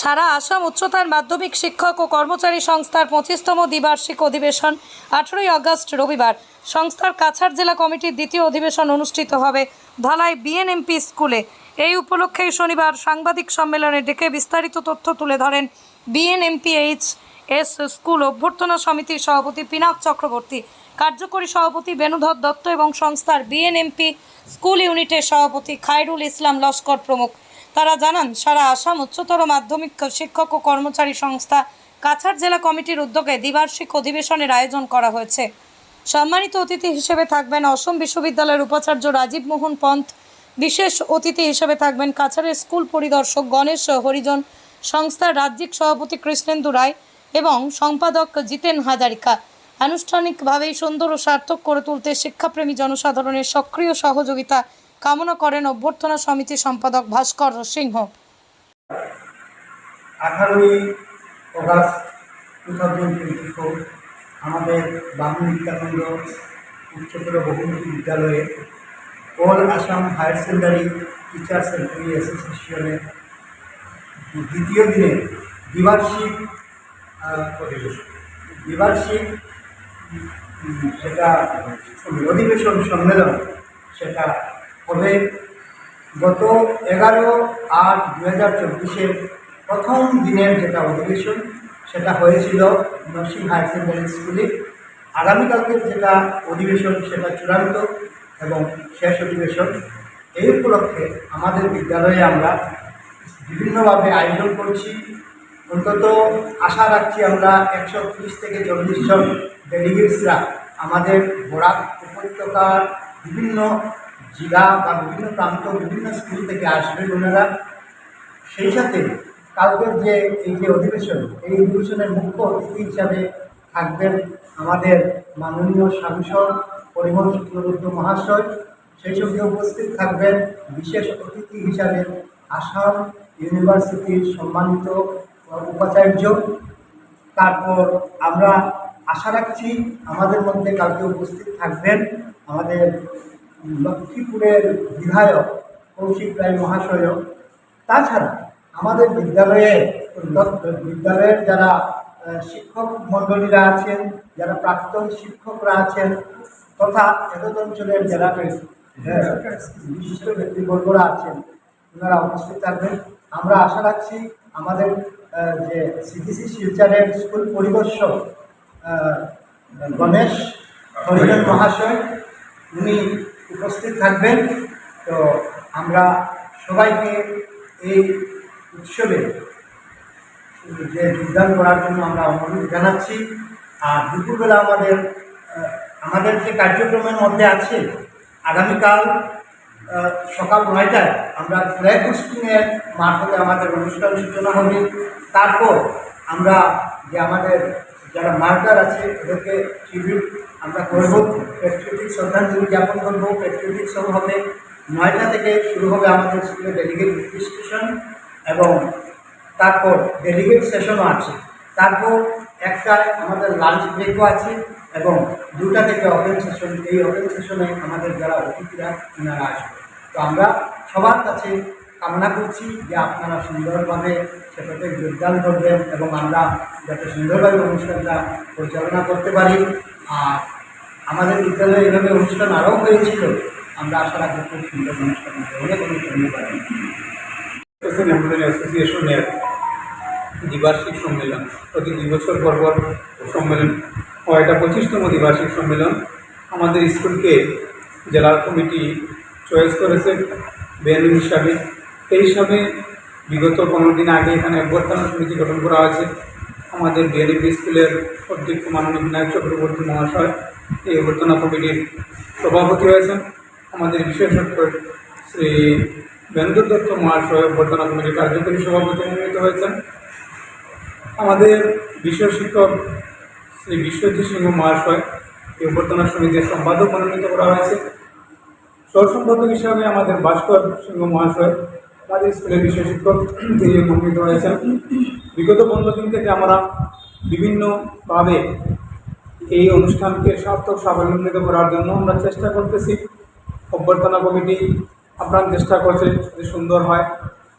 সারা আসাম উচ্চতর মাধ্যমিক শিক্ষক ও কর্মচারী সংস্থার পঁচিশতম দ্বিবার্ষিক অধিবেশন আঠেরোই আগস্ট রবিবার। সংস্থার কাছাড় জেলা কমিটির দ্বিতীয় অধিবেশন অনুষ্ঠিত হবে ধলাই বিএনএমপি স্কুলে। এই উপলক্ষে শনিবার সাংবাদিক সম্মেলনে ডেকে বিস্তারিত তথ্য তুলে ধরেন বিএনএমপিএইচ এস স্কুল অভ্যর্থনা সমিতির সভাপতি পিনাক চক্রবর্তী। কার্যকরী সভাপতি বেণুধর দত্ত এবং সংস্থার বিএনএমপি স্কুল ইউনিটের সভাপতি খায়রুল ইসলাম লস্কর প্রমুখ। তারা জানান, সারা আসাম উচ্চতর মাধ্যমিক শিক্ষক ও কর্মচারী সংস্থা কাছাড় জেলা কমিটির উদ্যোগে দ্বিবার্ষিক অধিবেশনের আয়োজন করা হয়েছে। সম্মানিত অতিথি হিসেবে থাকবেন অসম বিশ্ববিদ্যালয়ের উপাচার্য রাজীব মোহন পন্থ। বিশেষ অতিথি হিসেবে থাকবেন কাছাড়ের স্কুল পরিদর্শক গণেশ হরিজন, সংস্থার রাজ্যিক সভাপতি কৃষ্ণেন্দু রায় এবং সম্পাদক জিতেন হাজারিকা। আনুষ্ঠানিকভাবেই সুন্দর ও সার্থক করে তুলতে শিক্ষাপ্রেমী জনসাধারণের সক্রিয় সহযোগিতা কামনা করেন অভ্যর্থনা সমিতি সম্পাদক ভাস্কর সিংহ। আঠারোই আমাদের বামুন নিত্যানন্দ উচ্চতর বহুমুখী বিদ্যালয়ে All Assam Higher Secondary Teachers Employee অ্যাসোসিয়েশনের দ্বিতীয় দিনে দ্বিবার্ষিক দ্বিবার্ষিক সেটা অধিবেশন সম্মেলন, সেটা হবে গত এগারো আট দু হাজার চব্বিশের প্রথম দিনের যেটা অধিবেশন, সেটা হয়েছিল নরসিং হায়ার সেকেন্ডারি স্কুলে। আগামীকালকের যেটা অধিবেশন, সেটা চূড়ান্ত এবং শেষ অধিবেশন। এই উপলক্ষে আমাদের বিদ্যালয়ে আমরা বিভিন্নভাবে আয়োজন করছি। অন্তত আশা রাখছি আমরা একশো ত্রিশ থেকে চল্লিশ জন ডেলিগেটসরা আমাদের বরাক উপত্যকার বিভিন্ন জেলা বা বিভিন্ন প্রান্ত, বিভিন্ন স্কুল থেকে আসবেন ওনারা। সেই সাথে কালকের যে এই যে অধিবেশন, এই অধিবেশনের মুখ্য অতিথি হিসাবে থাকবেন আমাদের মাননীয় সাংসদ পরিবহন চক্রবর্তী মহাশয়। সেই সঙ্গে উপস্থিত থাকবেন বিশেষ অতিথি হিসাবে আসাম ইউনিভার্সিটির সম্মানিত উপাচার্য। তারপর আমরা আশা রাখছি আমাদের মধ্যে কালকে উপস্থিত থাকবেন আমাদের লক্ষ্মীপুরের বিধায়ক কৌশিক রায় মহাশয়। তাছাড়া আমাদের বিদ্যালয়ে বিদ্যালয়ের যারা শিক্ষক মণ্ডলীরা আছেন যারা প্রাক্তন শিক্ষকরা আছেন তথা এতদ অঞ্চলের হ্যাঁ, বিশিষ্ট ব্যক্তিবর্গরা আছেন ওনারা উপস্থিত থাকবেন। আমরা আশা রাখছি আমাদের যে সিটিসি শিলচারের স্কুল পরিদর্শক গণেশ হরিজন মহাশয় উনি উপস্থিত থাকবেন। তো আমরা সবাইকে এই উৎসবে যে যোগদান করার জন্য আমরা অনুরোধ জানাচ্ছি। আর দুপুরবেলা আমাদের আমাদের যে কার্যক্রমের মধ্যে আছে, আগামীকাল সকাল নয়টায় আমরা ফ্ল্যাগ হোস্টিংয়ের মারফতে আমাদের অনুষ্ঠান সূচনা হবে। তারপর আমরা যে আমাদের যারা মার্কার আছে, ওদেরকে ট্রিবিউট আমরা করব। পেট্রিয়টিক শ্রদ্ধাঞ্জলি জ্ঞাপন করব। পেট্রিয়টিক সব হবে নয়টা থেকে শুরু হবে আমাদের স্কুলে ডেলিগেট রেজিস্ট্রেশন এবং তারপর ডেলিগেট সেশনও আছে। তারপর একটায় আমাদের লাঞ্চ ব্রেকও আছে এবং দুটা থেকে ওপেন সেশন এই ওপেন সেশনে আমাদের যারা অতিথিরা, ওনারা আসবে। তো আমরা সবার কাছে কামনা করছি যে আপনারা সুন্দরভাবে সেটাতে যোগদান করবেন এবং আমরা যাতে সুন্দরভাবে অনুষ্ঠানটা পরিচালনা করতে পারি। আর আমাদের বিদ্যালয়ে এভাবে অনুষ্ঠান আরও হয়েছিল, আমরা আশা রাখব খুব সুন্দর অনুষ্ঠান এসোসিয়েশন অ্যাসোসিয়েশনের দ্বিবার্ষিক সম্মেলন, প্রতি দুই বছর পর পর সম্মেলন। হয় এটা পঁচিশতম দ্বিবার্ষিক সম্মেলন। আমাদের স্কুলকে জেলা কমিটি চয়েস করেছে বেনু হিসাবে। এই হিসাবে বিগত পনেরো দিন আগে এখানে অভ্যর্থনা সমিতি গঠন করা হয়েছে। আমাদের বিএনপি স্কুলের অধ্যক্ষ মাননীয় বিনায়ক চক্রবর্তী মহাশয় এই অভ্যর্থনা কমিটির সভাপতি হয়েছেন। আমাদের বিশেষজ্ঞ শ্রী বেন্দু দত্ত মহাশয় অভ্যর্থনা কমিটির কার্যকরী সভাপতি মনোনীত হয়েছেন। আমাদের বিশ্ব শিক্ষক শ্রী বিশ্বজিৎ সিংহ মহাশয় এই অভ্যর্থনা সমিতির সম্পাদক মনোনীত করা হয়েছে। সহসম্পাদক হিসাবে আমাদের ভাস্কর সিংহ মহাশয়, আমাদের স্কুলের বিশ্ব শিক্ষক তিনি মনোনীত হয়েছেন। বিগত পনেরো দিন থেকে আমরা বিভিন্নভাবে এই অনুষ্ঠানকে সার্থক সাফল্যান্বিত করার জন্য আমরা চেষ্টা করতেছি। অভ্যর্থনা কমিটি আপ্রাণ চেষ্টা করছে যদি সুন্দর হয়।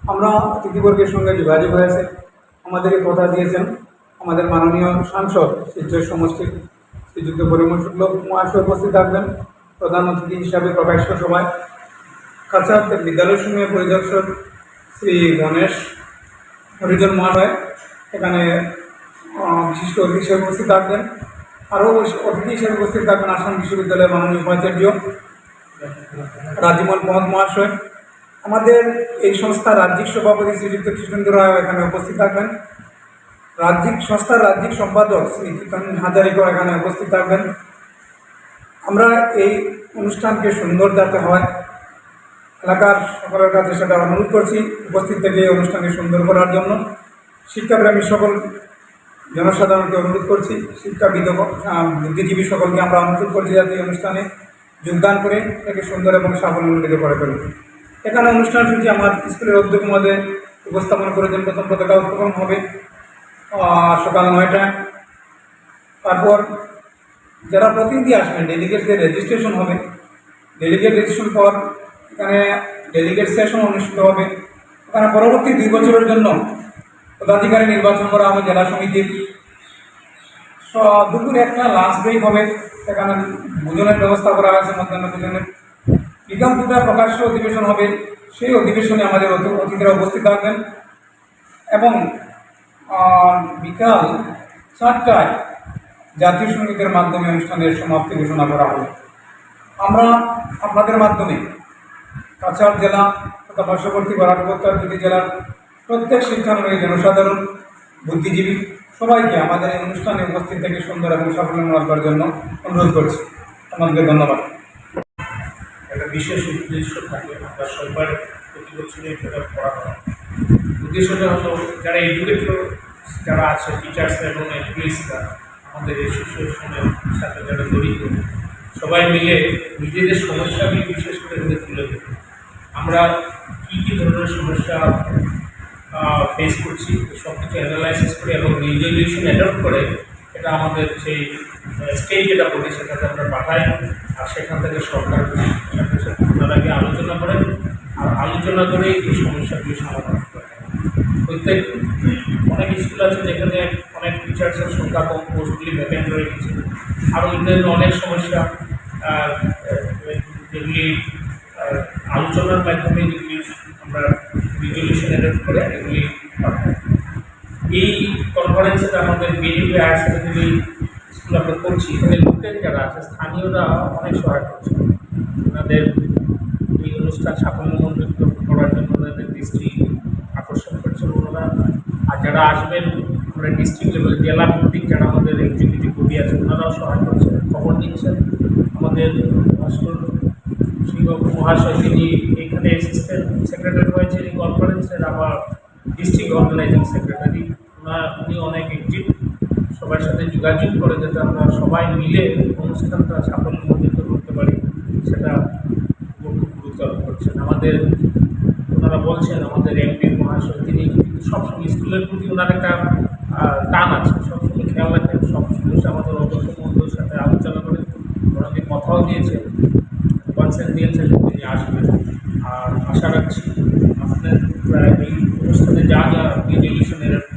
আমরা অতিথিবর্গের সঙ্গে যোগাযোগ হয়েছে। আমাদেরকে কথা দিয়েছেন আমাদের মাননীয় সাংসদ শিলচর সমষ্টির শ্রীযুক্ত পরিমল শুক্ল। মহাশয় উপস্থিত থাকবেন। প্রধান অতিথি হিসাবে প্রকাশ্য সভায় কাছাড় বিদ্যালয় সমূহের পরিদর্শক শ্রী গণেশ হরিজন মহাশয়। এখানে বিশিষ্ট অতিথি হিসেবে উপস্থিত থাকবেন। আরও অতিথি হিসেবে উপস্থিত থাকবেন আসাম বিশ্ববিদ্যালয়ের মাননীয় উপাচার্য রাজীবন পদ মহাশয়। আমাদের এই সংস্থার রাজ্যিক সভাপতি শ্রীযুক্ত কৃষ্ণেন্দ্র রায় এখানে উপস্থিত থাকবেন। রাজ্যিক সংস্থার রাজ্যিক সম্পাদক শ্রী কীর্তন হাজারিকর এখানে উপস্থিত থাকবেন। আমরা এই অনুষ্ঠানকে সুন্দর যাতে হয়, এলাকার সকলের কাছে সেটা অনুরোধ করছি, উপস্থিত থেকে এই অনুষ্ঠানকে সুন্দর করার জন্য। শিক্ষাপ্রেমী সকল জনসাধারণকে অনুরোধ করছি শিক্ষাবিদ বুদ্ধিজীবী সকলকে আমরা অনুরোধ করছি যাতে অনুষ্ঠানে যোগদান করে এটাকে সুন্দর এবং সাফল্যমণ্ডিত করে তুলব এখানে অনুষ্ঠান সূচি আমার স্কুলের অধ্যক্ষ মধ্যে উপস্থাপন করেছেন, প্রথম পতাকা উত্তোলন হবে সকাল নয়টায় তারপর যারা প্রতিনিধি আসবেন, ডেলিগেটদের রেজিস্ট্রেশন হবে। ডেলিগেট রেজিস্ট্রেশন পর এখানে ডেলিগেট সেশন অনুষ্ঠিত হবে। এখানে পরবর্তী দুই বছরের জন্য পদাধিকারী নির্বাচন করা হবে, জেলা সমিতির দুপুরে একটা লাঞ্চ ব্রেক হবে, সেখানে ভোজনের ব্যবস্থা করা হয়েছে, মধ্যাহ্ন ভোজনের। বিকাল দুটা প্রকাশ্য অধিবেশন হবে, সেই অধিবেশনে আমাদের অতি- অতিথিরা উপস্থিত থাকবেন। এবং বিকাল চারটায় জাতীয় সঙ্গীতের মাধ্যমে অনুষ্ঠানের সমাপ্তি ঘোষণা করা হবে। আমরা আপনাদের মাধ্যমে কাছাড় জেলা তথা পার্শ্ববর্তী বরাকবত্তর দুটি জেলার প্রত্যেক শিক্ষানুরাগী জনসাধারণ, বুদ্ধিজীবী সবাইকে আমাদের এই অনুষ্ঠানে উপস্থিত থেকে সুন্দর এবং সাফল্যমূলক করার জন্য অনুরোধ করছি। আমাদেরকে ধন্যবাদ। একটা বিশেষ উদ্দেশ্য থাকে আমরা সবার প্রতি বছরই এটা করা হয়। উদ্দেশ্যটা হলো, যারা এডুকেটর যারা আছে টিচার্স এবং এমপ্লয়িজরা আমাদের অ্যাসোসিয়েশনের সাথে যারা জড়িত, সবাই মিলে নিজেদের সমস্যাগুলি বিশেষ করে তুলে আমরা কী কী ধরনের সমস্যা ফেস করছি সব কিছু অ্যানালাইসিস করে এবং রিজলিউশন অ্যাডপ্ট করে এটা আমাদের সেই স্টেজ যেটা বলি সেটাতে আমরা পাঠাই আর সেখান থেকে সরকার গিয়ে আলোচনা করেন আর আলোচনা করে এই সমস্যাগুলি সমাধান করে। প্রত্যেক, অনেক স্কুল আছে যেখানে অনেক টিচার্সের সংখ্যা কম পোস্টগুলি ভ্যাকেন্ট রয়ে গেছে। আর অন্যান্য অনেক সমস্যা যেগুলি আলোচনার মাধ্যমে রিজলিউশন করে এগুলি এই কনফারেন্সে আমাদের বিএনপি আর্ট সেকেন্ডারি স্কুল আমরা করছি এখানে লোকের যারা আছে, স্থানীয়রা অনেক সহায় করছে। ওনাদের এই অনুষ্ঠান সাফল্যমণ্ডিত করার জন্য ওনাদের দৃষ্টি আকর্ষণ করছে ওনারা। আর যারা আসবেন, আমরা ডিস্ট্রিক্ট লেভেল জেলা ভিত্তিক যারা আমাদের এক্সিকিউটিভ বডি আছে, ওনারাও সহায় করছেন খবর নিচ্ছেন। আমাদের ভাস্কর সিংহ মহাশয় তিনি এখানে অ্যাসিস্ট্যান্ট সেক্রেটারি হয়েছেন এই কনফারেন্সের আবার ডিস্ট্রিক্ট অর্গানাইজিং সেক্রেটারি ওনার উনি অনেক অ্যাক্টিভ সবার সাথে যোগাযোগ করে যাতে আমরা সবাই মিলে অনুষ্ঠানটা সাফল্যমণ্ডিত করতে পারি, সেটা খুব গুরুত্ব আরোপ করছেন। আমাদের, ওনারা বলছেন, আমাদের এমপি মহাশয় তিনি সবসময় স্কুলের প্রতি ওনার একটা টান আছে। সবসময় খেয়াল রাখেন সব সমস্যা আমাদের অধ্যক্ষ মন্ডলের সাথে আলোচনা করে ওনাকে কথাও দিয়েছেন। কনসেন্ট দিয়েছেন যে তিনি আসবেন আর আশা রাখছি আপনার প্রায় এই অনুষ্ঠানে যা যা রেজলিউশনের ওপেন সেশনের থেকে